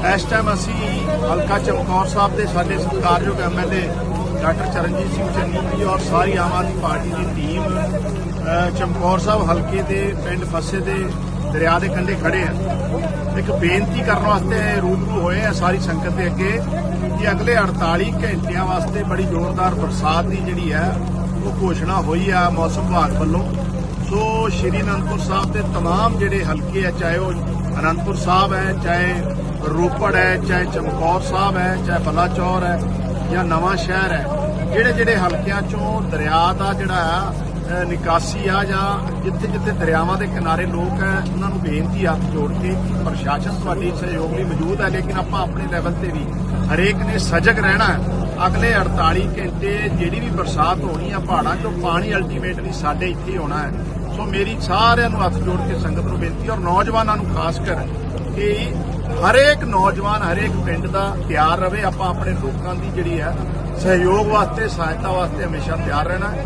ਇਸ ਟਾਈਮ ਅਸੀਂ ਹਲਕਾ ਚਮਕੌਰ ਸਾਹਿਬ ਦੇ ਸਾਡੇ ਸਤਿਕਾਰਯੋਗ ਐਮਐਲਏ ਡਾਕਟਰ ਚਰਨਜੀਤ ਸਿੰਘ ਚੰਨੀ ਜੀ ਔਰ ਸਾਰੀ ਆਮ ਆਦਮੀ ਪਾਰਟੀ ਦੀ ਟੀਮ ਅ, ਚਮਕੌਰ ਸਾਹਿਬ ਹਲਕੇ ਦੇ ਪਿੰਡ ਫੱਸੇ ਦੇ ਦਰਿਆ ਦੇ ਕੰਢੇ ਖੜੇ ਆ ਇੱਕ ਬੇਨਤੀ ਕਰਨ ਵਾਸਤੇ ਰੂਬਰੂ ਹੋਏ ਆ ਸਾਰੀ ਸੰਗਤ ਦੇ ਅੱਗੇ ਕਿ ਅਗਲੇ 48 ਘੰਟਿਆਂ ਵਾਸਤੇ ਬੜੀ ਜ਼ੋਰਦਾਰ ਬਰਸਾਤ ਦੀ ਜਿਹੜੀ ਹੈ ਉਹ ਘੋਸ਼ਣਾ ਹੋਈ ਆ ਮੌਸਮ ਵਿਭਾਗ ਵੱਲੋਂ ਸੋ ਸ਼੍ਰੀ ਅਨੰਦਪੁਰ ਸਾਹਿਬ ਦੇ तमाम ਜਿਹੜੇ ਹਲਕੇ ਆ ਚਾਹੇ ਉਹ ਅਨੰਦਪੁਰ ਸਾਹਿਬ ਹੈ, ਚਾਹੇ ਰੋਪੜ ਹੈ, ਚਾਹੇ ਚਮਕੌਰ ਸਾਹਿਬ ਹੈ, ਚਾਹੇ ਬਲਾਚੌਰ ਹੈ ਜਾਂ ਨਵਾਂ ਸ਼ਹਿਰ ਹੈ, ਜਿਹੜੇ ਜਿਹੜੇ ਹਲਕਿਆਂ ਚੋਂ ਦਰਿਆ ਦਾ ਜਿਹੜਾ ਨਿਕਾਸੀ ਆ ਜਾਂ ਜਿੱਥੇ ਜਿੱਥੇ ਦਰਿਆਵਾਂ ਦੇ ਕਿਨਾਰੇ ਲੋਕ ਹੈ, ਉਹਨਾਂ ਨੂੰ ਬੇਨਤੀ ਹੱਥ ਜੋੜ ਕੇ ਕਿ ਪ੍ਰਸ਼ਾਸਨ ਤੁਹਾਡੇ ਸਹਿਯੋਗ ਲਈ ਮੌਜੂਦ ਹੈ, ਲੇਕਿਨ ਆਪਾਂ ਆਪਣੇ ਲੈਵਲ ਤੇ ਵੀ ਹਰੇਕ ਨੇ ਸਜਗ ਰਹਿਣਾ ਹੈ। ਅਗਲੇ 48 ਘੰਟੇ ਜਿਹੜੀ ਵੀ ਬਰਸਾਤ ਹੋਣੀ ਆ, ਪਹਾੜਾਂ 'ਚੋਂ ਪਾਣੀ ਅਲਟੀਮੇਟਲੀ ਸਾਡੇ ਇੱਥੇ ਹੀ ਆਉਣਾ ਹੈ। ਸੋ ਮੇਰੀ ਸਾਰਿਆਂ ਨੂੰ ਹੱਥ ਜੋੜ ਕੇ ਸੰਗਤ ਨੂੰ ਬੇਨਤੀ ਔਰ ਨੌਜਵਾਨਾਂ ਨੂੰ ਖਾਸ ਕਰ ਕਿ ਹਰੇਕ ਨੌਜਵਾਨ, ਹਰੇਕ ਪਿੰਡ ਦਾ ਤਿਆਰ ਰਵੇ। ਆਪਾਂ ਆਪਣੇ ਲੋਕਾਂ ਦੀ ਜਿਹੜੀ ਹੈ ਸਹਿਯੋਗ ਵਾਸਤੇ, ਸਹਾਇਤਾ ਵਾਸਤੇ ਹਮੇਸ਼ਾ ਤਿਆਰ ਰਹਿਣਾ।